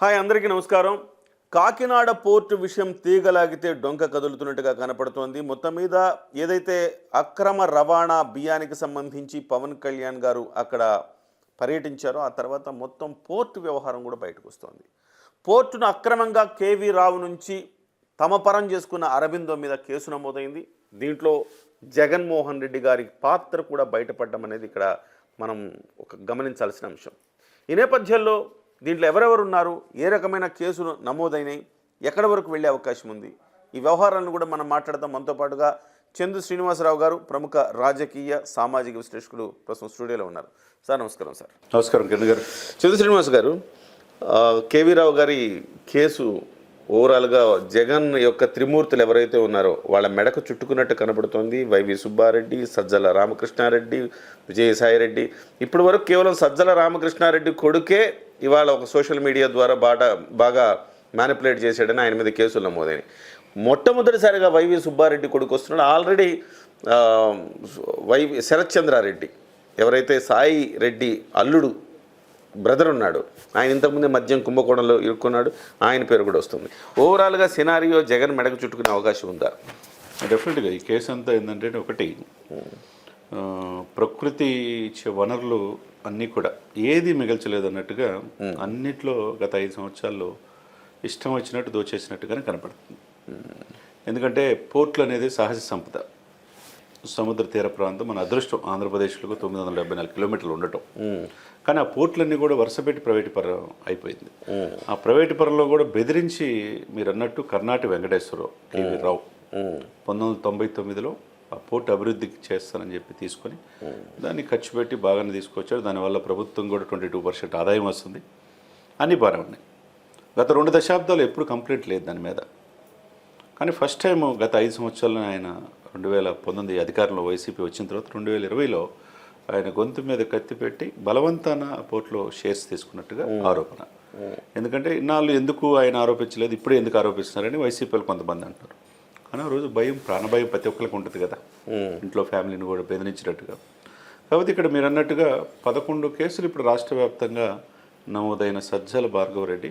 Hi అందరికీ నమస్కారం. Kakinada port విషయం తీగలాగితే డొంక కదులుతున్నట్టుగా కనపడుతోంది. మొత్తం మీద ఏదైతే అక్రమ రవాణా బియ్యానికి సంబంధించి పవన్ కళ్యాణ్ గారు అక్కడ పర్యటించారో ఆ తర్వాత మొత్తం పోర్టు వ్యవహారం కూడా బయటకు వస్తోంది. పోర్టును అక్రమంగా కేవీ రావు నుంచి తమ పరం చేసుకున్న అరబిందో మీద కేసు నమోదైంది. దీంట్లో జగన్మోహన్ రెడ్డి గారి పాత్ర కూడా బయటపడడం అనేది ఇక్కడ మనం ఒక గమనించాల్సిన అంశం. ఈ నేపథ్యంలో దీంట్లో ఎవరెవరు ఉన్నారు ఏ రకమైన కేసులు నమోదైనాయి? ఎక్కడి వరకు వెళ్ళే అవకాశం ఉంది? ఈ వ్యవహారాలను కూడా మనం మాట్లాడదాం. మనతో పాటుగా చందు శ్రీనివాసరావు గారు ప్రముఖ రాజకీయ సామాజిక విశ్లేషకుడు ప్రస్తుతం స్టూడియోలో ఉన్నారు. సార్ నమస్కారం సార్. నమస్కారం కిరణ్ గారు. చందు శ్రీనివాస్ గారు కేవీ రావు గారి కేసు ఓవరాల్గా జగన్ యొక్క త్రిమూర్తులు ఎవరైతే ఉన్నారో వాళ్ళ మెడకు చుట్టుకున్నట్టు కనబడుతోంది. వైవి సుబ్బారెడ్డి సజ్జల రామకృష్ణారెడ్డి విజయసాయిరెడ్డి. ఇప్పటి వరకు కేవలం సజ్జల రామకృష్ణారెడ్డి కొడుకే ఇవాళ ఒక సోషల్ మీడియా ద్వారా బాగా బాగా మ్యానిపులేట్ చేశాడని ఆయన మీద కేసులు నమోదైనాయి. మొట్టమొదటిసారిగా వైవి సుబ్బారెడ్డి కొడుకు వస్తున్నాడు. ఆల్రెడీ వైవి శరత్చంద్రారెడ్డి ఎవరైతే సాయి రెడ్డి అల్లుడు బ్రదర్ ఉన్నాడు ఆయన ఇంతకుముందే మద్యం కుంభకోణంలో ఇరుక్కున్నాడు ఆయన పేరు కూడా వస్తుంది. ఓవరాల్గా సినారియో జగన్ మెడకు చుట్టుకునే అవకాశం ఉందా? డెఫినెట్గా ఈ కేసు అంతా ఏంటంటే ఒకటి ప్రకృతి ఇచ్చే వనరులు అన్నీ కూడా. ఏది మిగల్చలేదు అన్నట్టుగా అన్నిట్లో గత ఐదు సంవత్సరాల్లో ఇష్టం వచ్చినట్టు దోచేసినట్టుగానే కనపడుతుంది. ఎందుకంటే పోర్ట్లు అనేది సహజ సంపద. సముద్ర తీర ప్రాంతం మన అదృష్టం ఆంధ్రప్రదేశ్లో తొమ్మిది వందల డెబ్బై నాలుగు కిలోమీటర్లు ఉండటం. కానీ ఆ పోర్ట్లన్నీ కూడా వరుసపెట్టి ప్రైవేటు పరం అయిపోయింది. ఆ ప్రైవేటు పరంలో కూడా బెదిరించి మీరు అన్నట్టు కర్ణాటి వెంకటేశ్వరరావు కేవీ రావు పంతొమ్మిది వందల తొంభై తొమ్మిదిలో ఆ పోర్ట్ అభివృద్ధికి చేస్తానని చెప్పి తీసుకొని దాన్ని ఖర్చు పెట్టి బాగానే తీసుకొచ్చాడు దానివల్ల ప్రభుత్వం కూడా ట్వంటీ టూ పర్సెంట్ ఆదాయం వస్తుంది. అన్నీ బాగానే ఉన్నాయి. గత రెండు దశాబ్దాలు ఎప్పుడు కంప్లైంట్ లేదు దాని మీద. కానీ ఫస్ట్ టైం గత ఐదు సంవత్సరాల్లో ఆయన రెండు వేల పంతొమ్మిది అధికారంలో వైసీపీ వచ్చిన తర్వాత రెండు వేల ఇరవైలో ఆయన గొంతు మీద కత్తి పెట్టి బలవంతాన పోర్టులో షేర్స్ తీసుకున్నట్టుగా ఆరోపణ. ఎందుకంటే ఇన్నాళ్ళు ఎందుకు ఆయన ఆరోపించలేదు ఇప్పుడే ఎందుకు ఆరోపిస్తున్నారని వైసీపీలు కొంతమంది అంటారు కానీ ఆ రోజు భయం ప్రాణభయం ప్రతి ఒక్కరికి ఉంటుంది కదా. ఇంట్లో ఫ్యామిలీని కూడా బెదిరించినట్టుగా. కాబట్టి ఇక్కడ మీరు అన్నట్టుగా పదకొండు కేసులు ఇప్పుడు రాష్ట్ర వ్యాప్తంగా నమోదైన సజ్జల భార్గవరెడ్డి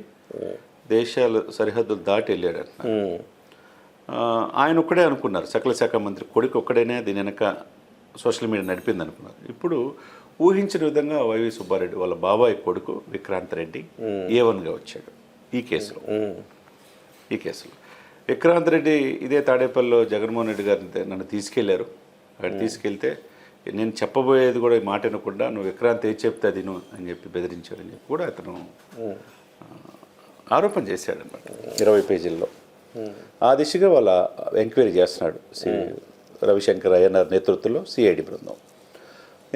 దేశాల సరిహద్దులు దాటి వెళ్ళాడు ఆయన ఒక్కడే అనుకున్నారు సకల శాఖ మంత్రి కొడుకు ఒక్కడేనే దీని వెనక సోషల్ మీడియా నడిపింది అనుకున్నారు. ఇప్పుడు ఊహించిన విధంగా వైవి సుబ్బారెడ్డి వాళ్ళ బాబాయ్ కొడుకు విక్రాంత్ రెడ్డి ఏ వన్గా వచ్చాడు ఈ కేసులో. ఈ కేసులో. విక్రాంత్ రెడ్డి ఇదే తాడేపల్లిలో జగన్మోహన్ రెడ్డి గారిని నన్ను తీసుకెళ్ళారు. అక్కడ తీసుకెళ్తే నేను చెప్పబోయేది కూడా ఈ మాట వినకుండా నువ్వు విక్రాంత్ ఏది చెప్తే అది అని చెప్పి బెదిరించాడని చెప్పి కూడా అతను ఆరోపణ చేశాడు అనమాట ఇరవై పేజీల్లో. ఆ దిశగా వాళ్ళ ఎంక్వైరీ చేస్తున్నాడు సి రవిశంకర్ అయ్యనార్ నేతృత్వంలో సిఐడి బృందం.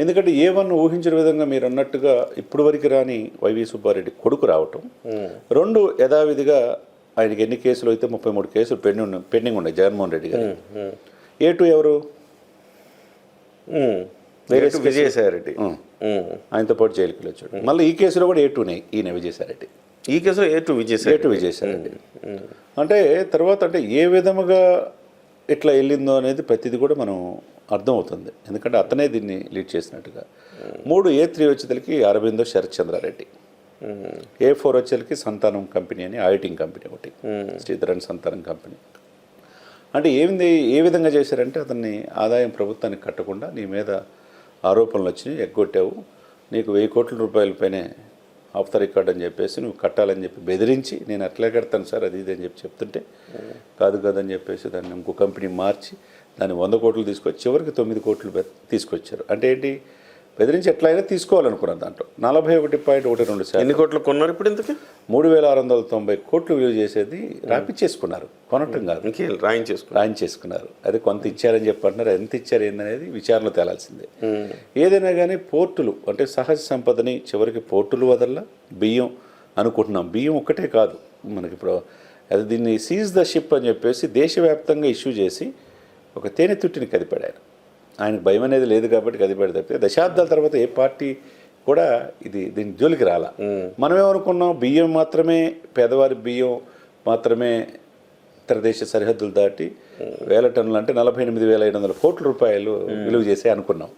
ఎందుకంటే ఏ వన్ ఊహించిన విధంగా మీరు అన్నట్టుగా ఇప్పుడు వరకు రాని వైవి సుబ్బారెడ్డి కొడుకు రావటం రెండు యథావిధిగా ఆయనకి ఎన్ని కేసులు అయితే ముప్పై మూడు కేసులు పెండింగ్ ఉన్నాయి పెండింగ్ ఉన్నాయి జగన్మోహన్ రెడ్డి గారు ఏ టూ ఎవరు? వేరే విజయసాయిరెడ్డి. ఆయనతో పాటు జైలుకి వచ్చాడు మళ్ళీ ఈ కేసులో కూడా ఏ టూనే ఈయన విజయసాయిరెడ్డి. ఈ కేసులో ఏ టూ విజయసాయి ఏటు విజయసాయిరెడ్డి. అంటే తర్వాత అంటే ఏ విధముగా ఇట్లా వెళ్ళిందో అనేది ప్రతిదీ కూడా మనం అర్థమవుతుంది. ఎందుకంటే అతనే దీన్ని లీడ్ చేసినట్టుగా. మూడు ఏ త్రీ వచ్చేసరికి అరవిందో శరత్ చంద్రారెడ్డి ఏ ఫోర్ వచ్చేసరికి సంతానం కంపెనీ అని ఆడిటింగ్ కంపెనీ ఒకటి. శ్రీధరన్ సంతానం కంపెనీ. అంటే ఏమింది ఏ విధంగా చేశారంటే అతన్ని ఆదాయం ప్రభుత్వానికి కట్టకుండా నీ మీద ఆరోపణలు వచ్చినాయి ఎగ్గొట్టావు. నీకు వెయ్యి కోట్ల రూపాయల పైనే ఆఫ్ ద రికార్డ్ అని చెప్పేసి నువ్వు కట్టాలని చెప్పి బెదిరించి నేను అట్లే కడతాను సార్ అది ఇది అని చెప్పి చెప్తుంటే కాదు కాదని చెప్పేసి దాన్ని ఇంకో కంపెనీ మార్చి దాన్ని వంద కోట్లు తీసుకొచ్చి చివరికి తొమ్మిది కోట్లు తీసుకొచ్చారు. అంటే ఏంటి? బెదిరించి ఎట్లయినా తీసుకోవాలనుకున్నారు దాంట్లో. నలభై ఒకటి పాయింట్ ఒకటి రెండు శాతం. ఎన్ని కోట్లు కొన్నారు ఇప్పుడు ఇంతకీ? మూడు వేల ఆరు వందల తొంభై కోట్లు విలువ చేసేది రాపిచ్చేసుకున్నారు. కొనటం కాదు. రాయించేసుకున్నారు? రాయిన్ చేసుకున్నారు అది కొంత ఇచ్చారని చెప్పి అంటున్నారు ఎంత ఇచ్చారు ఏందనేది విచారణ తేలాల్సిందే. ఏదైనా కానీ పోర్టులు అంటే సహజ సంపదని చివరికి పోర్టులు వదల్లా? బియ్యం అనుకుంటున్నాం. బియ్యం ఒక్కటే కాదు. మనకి ఇప్పుడు అది దీన్ని సీజ్ ద షిప్ అని చెప్పేసి దేశవ్యాప్తంగా ఇష్యూ చేసి ఒక తేనె తుట్టిని కదిపాడు ఆయన. ఆయనకు భయం అనేది లేదు కాబట్టి కదిపాడు తప్పితే దశాబ్దాల తర్వాత ఏ పార్టీ కూడా ఇది దీని జోలికి రాలా. మనం ఏమనుకున్నాం బియ్యం మాత్రమే పేదవారి బియ్యం మాత్రమే ఇతర దేశ సరిహద్దులు దాటి వేల టన్నులు అంటే నలభై ఎనిమిది వేల ఐదు వందల కోట్ల రూపాయలు విలువ చేసే అనుకున్నాం.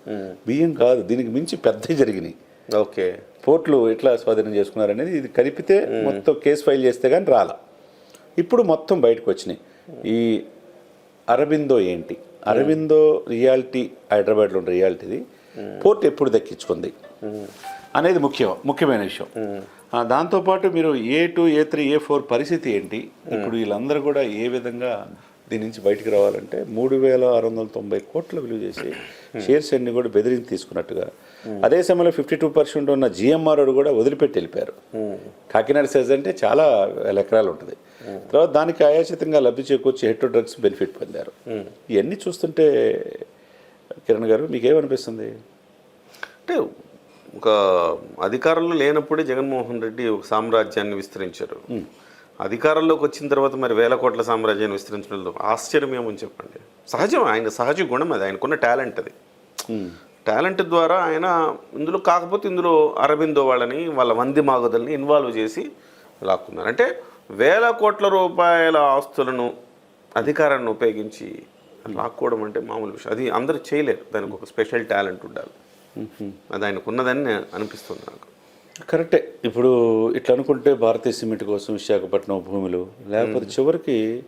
బియ్యం కాదు దీనికి మించి పెద్ద జరిగినాయి. ఓకే. పోర్ట్లు ఎట్లా స్వాధీనం చేసుకున్నారు అనేది ఇది కలిపితే మొత్తం కేసు ఫైల్ చేస్తే కానీ రాలా. ఇప్పుడు మొత్తం బయటకు వచ్చినాయి. ఈ అరబిందో ఏంటి? అరబిందో రియాలిటీ హైదరాబాద్లో ఉన్న రియాలిటీది పోర్ట్ ఎప్పుడు దక్కించుకుంది? అనేది ముఖ్యం ముఖ్యమైన విషయం. దాంతోపాటు మీరు A two A three A four పరిస్థితి ఏంటి? ఇప్పుడు వీళ్ళందరూ కూడా ఏ విధంగా దీని నుంచి బయటికి రావాలంటే మూడు వేల ఆరు వందల తొంభై కోట్ల విలువ చేసి షేర్స్ అన్ని కూడా బెదిరించి తీసుకున్నట్టుగా అదే సమయంలో ఫిఫ్టీ టూ పర్సెంట్ ఉన్న జిఎంఆర్ కూడా వదిలిపెట్టి వెళ్ళిపోయారు. కాకినాడ సెజ్ అంటే చాలా వేల ఎకరాలు ఉంటుంది. తర్వాత దానికి ఆయాచితంగా లబ్ధి చేకూర్చి హెడ్ డ్రగ్స్ బెనిఫిట్ పొందారు. ఇవన్నీ చూస్తుంటే కిరణ్ గారు మీకేమనిపిస్తుంది? అంటే ఒక అధికారంలో లేనప్పుడే జగన్మోహన్ రెడ్డి ఒక సామ్రాజ్యాన్ని విస్తరించారు. అధికారంలోకి వచ్చిన తర్వాత మరి వేల కోట్ల సామ్రాజ్యాన్ని విస్తరించడంలో ఆశ్చర్యం ఏమని చెప్పండి? సహజం ఆయన సహజ గుణం అది ఆయనకున్న టాలెంట్ అది. టాలెంట్ ద్వారా ఆయన ఇందులో కాకపోతే ఇందులో అరవిందో వాళ్ళని వాళ్ళ మంది మాగుదల్ని ఇన్వాల్వ్ చేసి లాక్కున్నారు. అంటే వేల కోట్ల రూపాయల ఆస్తులను అధికారాన్ని ఉపయోగించి లాక్కోవడం అంటే మామూలు విషయం. అది అందరూ చేయలేరు. దానికి ఒక స్పెషల్ టాలెంట్ ఉండాలి. అది ఆయనకు ఉన్నదని నేను అనిపిస్తుంది నాకు. కరెక్టే. ఇప్పుడు ఇట్లా అనుకుంటే భారతీయ సిమెంట్ కోసం విశాఖపట్నం భూములు లేకపోతే చివరికి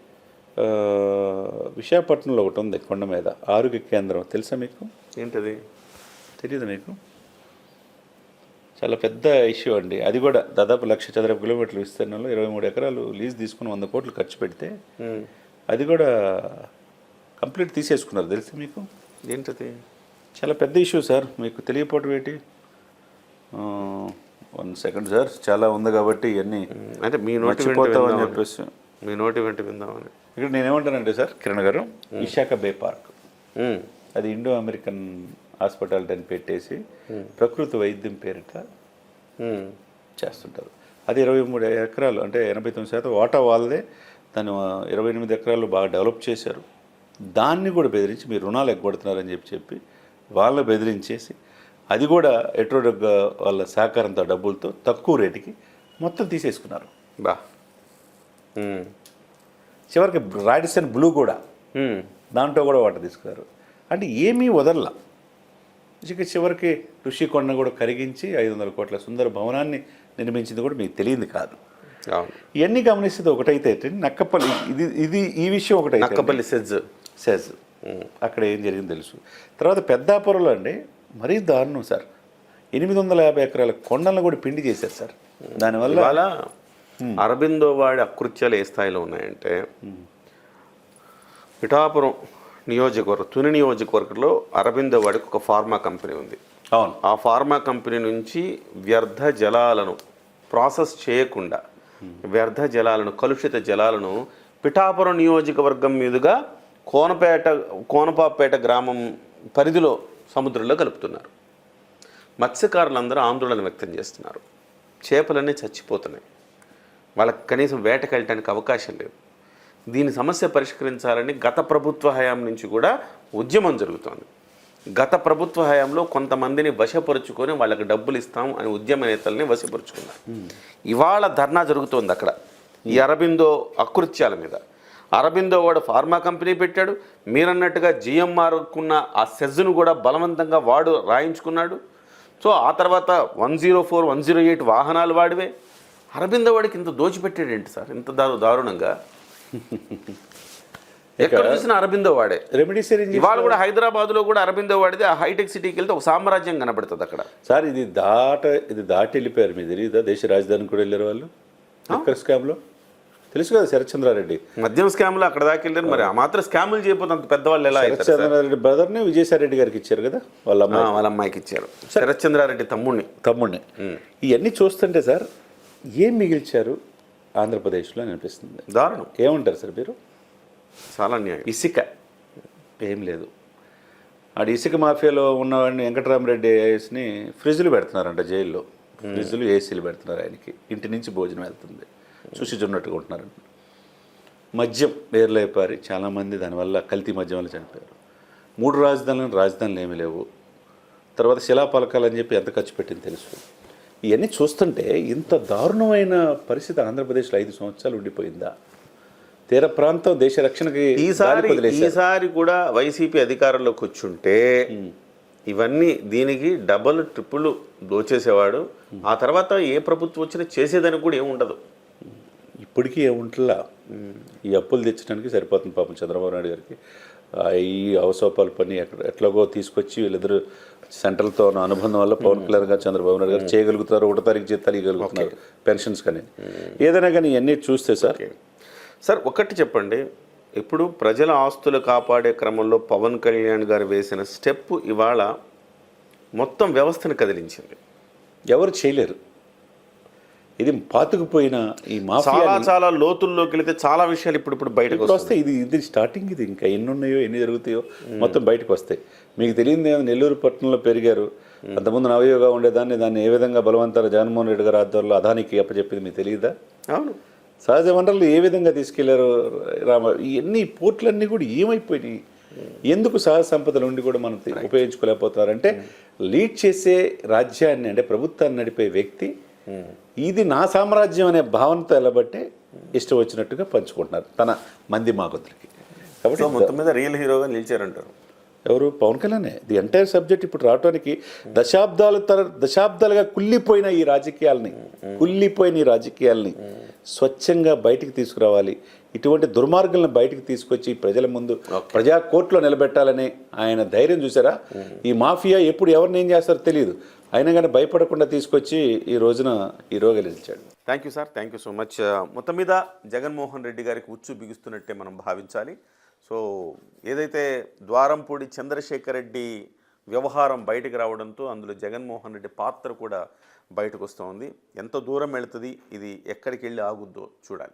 విశాఖపట్నంలో ఒకటి ఉంది కొండ మీద ఆరోగ్య కేంద్రం. తెలుసా మీకు? ఏంటది? తెలియదు మీకు? చాలా పెద్ద ఇష్యూ అండి. అది కూడా దాదాపు లక్ష చదరపు కిలోమీటర్ల విస్తీర్ణంలో ఇరవై మూడు ఎకరాలు లీజ్ తీసుకుని వంద కోట్లు ఖర్చు పెడితే అది కూడా కంప్లీట్ తీసేసుకున్నారు. తెలుసా మీకు? ఏంటది? చాలా పెద్ద ఇష్యూ సార్. మీకు తెలియపోవటం ఏంటి? One second sir. చాలా ఉంది కాబట్టి ఇవన్నీ అంటే మీ నోటి విందామని. చెప్పేసి. మీ నోటి వెంట విందామని. ఇక్కడ నేనేమంటానంటే సార్ కిరణ్ గారు విశాఖ బే పార్క్. అది ఇండో అమెరికన్ హాస్పిటాలిటీ అని పెట్టేసి ప్రకృతి వైద్యం పేరిట చేస్తుంటారు. అది ఇరవై మూడు ఎకరాలు అంటే ఎనభై తొమ్మిది శాతం వాటా వాళ్ళదే. ఆ, ఇరవై ఎనిమిది ఎకరాలు బాగా డెవలప్ చేశారు. దాన్ని కూడా బెదిరించి మీరు రుణాలు ఎగ్గొడుతున్నారని చెప్పి చెప్పి వాళ్ళని బెదిరించేసి అది కూడా ఎట్రోడగ్ వాళ్ళ సహకారంతో డబ్బులతో తక్కువ రేటుకి మొత్తం తీసేసుకున్నారు. బా. చివరికి రాడిసన్ బ్లూ కూడా దాంట్లో కూడా వాటర్ తీసుకున్నారు. అంటే ఏమీ వదల్లా. ఇక చివరికి ఋషికొండ కూడా కరిగించి ఐదు వందల కోట్ల సుందర భవనాన్ని నిర్మించింది కూడా మీకు తెలియంది కాదు. ఇవన్నీ గమనిస్తే ఒకటైతే నక్కపల్లి ఇది ఇది ఈ విషయం ఒకటైతే నక్కపల్లి సెజ్. సెజ్. అక్కడ ఏం జరిగింది తెలుసు. తర్వాత పెద్దాపురంలో అండి మరీ దారుణం సార్. ఎనిమిది వందల యాభై ఎకరాల కొండలను కూడా పిండి చేశారు సార్. దానివల్ల అరబిందో వాడి అకృత్యాలు ఏ స్థాయిలో ఉన్నాయంటే పిఠాపురం నియోజకవర్గం తుని నియోజకవర్గంలో అరబిందో వాడికి ఒక ఫార్మా కంపెనీ ఉంది. అవును. ఆ ఫార్మా కంపెనీ నుంచి వ్యర్థ జలాలను ప్రాసెస్ చేయకుండా వ్యర్థ జలాలను కలుషిత జలాలను పిఠాపురం నియోజకవర్గం మీదుగా కోనపేట కోనపాపేట గ్రామం పరిధిలో సముద్రంలో కలుపుతున్నారు. మత్స్యకారులందరూ ఆందోళన వ్యక్తం చేస్తున్నారు. చేపలన్నీ చచ్చిపోతున్నాయి. వాళ్ళకి కనీసం వేటకెళ్ళటానికి అవకాశం లేదు. దీని సమస్య పరిష్కరించాలని గత ప్రభుత్వ హయాం నుంచి కూడా ఉద్యమం జరుగుతోంది. గత ప్రభుత్వ హయాంలో కొంతమందిని వశపరుచుకొని వాళ్ళకి డబ్బులు ఇస్తాం అని ఉద్యమ నేతల్ని వశపరుచుకున్నారు. ఇవాళ ధర్నా జరుగుతోంది అక్కడ. ఈ అరబిందో అకృత్యాల మీద. అరబిందో వాడు ఫార్మా కంపెనీ పెట్టాడు. మీరన్నట్టుగా జిఎంఆర్కున్న ఆ సెజ్ను కూడా బలవంతంగా వాడు రాయించుకున్నాడు. సో ఆ తర్వాత one zero four one zero eight వాహనాలు వాడివే. అరబిందో వాడికి ఇంత దోచిపెట్టాడేంటి సార్? ఇంత దారు దారుణంగా. ఎక్కడ? చూసినా అరబిందో వాడే. రెమెడీసరీ ఇవాళ కూడా హైదరాబాద్లో కూడా అరబిందో వాడితే ఆ హైటెక్ సిటీకి వెళ్తే ఒక సామ్రాజ్యం కనబడుతుంది అక్కడ. సార్ ఇది దాట ఇది దాటి వెళ్ళిపోయారు. మీ తెలియదా దేశ రాజధానికి కూడా వెళ్ళారు వాళ్ళు? లిక్కర్ స్కామ్లో తెలుసు కదా శరత్చంద్రారెడ్డి. మద్యం స్కామ్లు అక్కడ దాకా వెళ్ళారు. మరి ఆ మాత్రం స్కాములు చేయకపోతే అంత పెద్దవాళ్ళు ఎలా? శరత్చంద్రారెడ్డి బ్రదర్నే విజయసాయిరెడ్డి గారికి ఇచ్చారు కదా? వాళ్ళ అమ్మాయి వాళ్ళ అమ్మాయికి ఇచ్చారు. శరత్చంద్రారెడ్డి తమ్ముడిని తమ్ముడిని ఇవన్నీ చూస్తుంటే సార్ ఏం మిగిల్చారు? ఆంధ్రప్రదేశ్లో అని అనిపిస్తుంది. దారుణం. ఏమంటారు సార్ మీరు? చాలా అన్యాయం. ఇసుక. ఏం లేదు. ఆడ ఇసుక మాఫియాలో ఉన్నవాడిని వెంకటరామరెడ్డి ఐఏఎస్ని ఫ్రిడ్జ్లు పెడుతున్నారంట జైల్లో. ఫ్రిడ్జ్లు ఏసీలు పెడుతున్నారు ఆయనకి. ఇంటి నుంచి భోజనం వెళ్తుంది. చూసి చున్నట్టుగా ఉంటున్నారు. మద్యం వేర్లైపారి చాలామంది దానివల్ల కల్తీ మద్యం వల్ల చనిపోయారు. మూడు రాజధానులు రాజధానులు ఏమీ లేవు. తర్వాత శిలాపలకాలు అని చెప్పి ఎంత ఖర్చు పెట్టింది తెలుసు. ఇవన్నీ చూస్తుంటే ఇంత దారుణమైన పరిస్థితి ఆంధ్రప్రదేశ్లో ఐదు సంవత్సరాలు ఉండిపోయిందా? తీర ప్రాంతం దేశ రక్షణకి ఈసారి. ఈసారి కూడా వైసీపీ అధికారంలోకి వచ్చుంటే ఇవన్నీ దీనికి డబల్ ట్రిపుల్ దోచేసేవాడు. ఆ తర్వాత ఏ ప్రభుత్వం వచ్చినా చేసేదానికి కూడా ఏమి ఉండదు. ఇప్పటికీ ఏముంటలా ఈ అప్పులు తెచ్చడానికి సరిపోతుంది పాపం చంద్రబాబు నాయుడు గారికి. ఈ అవసోపాల పని ఎక్కడ ఎట్లాగో తీసుకొచ్చి వీళ్ళిద్దరు సెంట్రల్తో ఉన్న అనుబంధం వల్ల పవన్ కళ్యాణ్ గారు చంద్రబాబు నాయుడు గారు చేయగలుగుతారు ఒకటో తారీఖు జీతాలు ఇవ్వగలుగుతున్నారు పెన్షన్స్ కానీ. ఏదైనా కానీ ఇవన్నీ చూస్తే సార్ సార్ ఒకటి చెప్పండి. ఇప్పుడు ప్రజల ఆస్తులు కాపాడే క్రమంలో పవన్ కళ్యాణ్ గారు వేసిన స్టెప్ ఇవాళ మొత్తం వ్యవస్థను కదిలించింది. ఎవరు చేయలేరు. ఇది పాతుకుపోయిన ఈ చాలా చాలా లోతుల్లోకి వెళితే చాలా విషయాలు ఇప్పుడు ఇప్పుడు బయటకు వస్తాయి. ఇది ఇది స్టార్టింగ్ ఇది ఇంకా ఎన్ని ఉన్నాయో ఎన్ని జరుగుతాయో మొత్తం బయటకు వస్తాయి. మీకు తెలియదు ఏమో నెల్లూరు పట్టణంలో పెరిగారు. అంతకుముందు నవయోగా ఉండేదాన్ని దాన్ని ఏ విధంగా బలవంతాలు జగన్మోహన్ రెడ్డి గారి ఆధ్వర్యంలో అదానికి అప్పచెప్పింది మీకు తెలియదా? అవును. సహజ వనరులు ఏ విధంగా తీసుకెళ్ళారు రామ? ఇవన్నీ పోర్టులన్నీ కూడా ఏమైపోయినాయి? ఎందుకు సహజ సంపదలు ఉండి కూడా మనం ఉపయోగించుకోలేకపోతున్నారంటే లీడ్ చేసే రాజ్యాన్ని అంటే ప్రభుత్వాన్ని నడిపే వ్యక్తి ఇది నా సామ్రాజ్యం అనే భావనతో ఎలబట్టే ఇష్టం వచ్చినట్టుగా పంచుకుంటున్నారు తన మంది మాకొద్దులకి కాబట్టి మొత్తం మీద రియల్ హీరోగా నిలిచారంటారు. ఎవరు? పవన్ కళ్యాణే. ది ఎంటైర్ సబ్జెక్ట్ ఇప్పుడు రావడానికి దశాబ్దాలు తర దశాబ్దాలుగా కుళ్ళిపోయిన ఈ రాజకీయాల్ని కుళ్ళిపోయిన ఈ రాజకీయాల్ని స్వచ్ఛంగా బయటికి తీసుకురావాలి. ఇటువంటి దుర్మార్గులను బయటికి తీసుకొచ్చి ప్రజల ముందు ప్రజా కోర్టులో నిలబెట్టాలని ఆయన ధైర్యం చూసారా? ఈ మాఫియా ఎప్పుడు ఎవరిని ఏం చేస్తారో తెలియదు అయినా కానీ భయపడకుండా తీసుకొచ్చి ఈ రోజున హీరోగా నిలిచాడు. Thank you sir thank you so much మొత్తం మీద జగన్మోహన్ రెడ్డి గారికి ఉచ్చు బిగుస్తున్నట్టే మనం భావించాలి. సో ఏదైతే ద్వారంపూడి చంద్రశేఖర్ రెడ్డి వ్యవహారం బయటకు రావడంతో అందులో జగన్మోహన్ రెడ్డి పాత్ర కూడా బయటకు వస్తోంది ఎంత దూరం వెళుతుంది ఇది ఎక్కడికి వెళ్ళి ఆగుద్దో చూడాలి.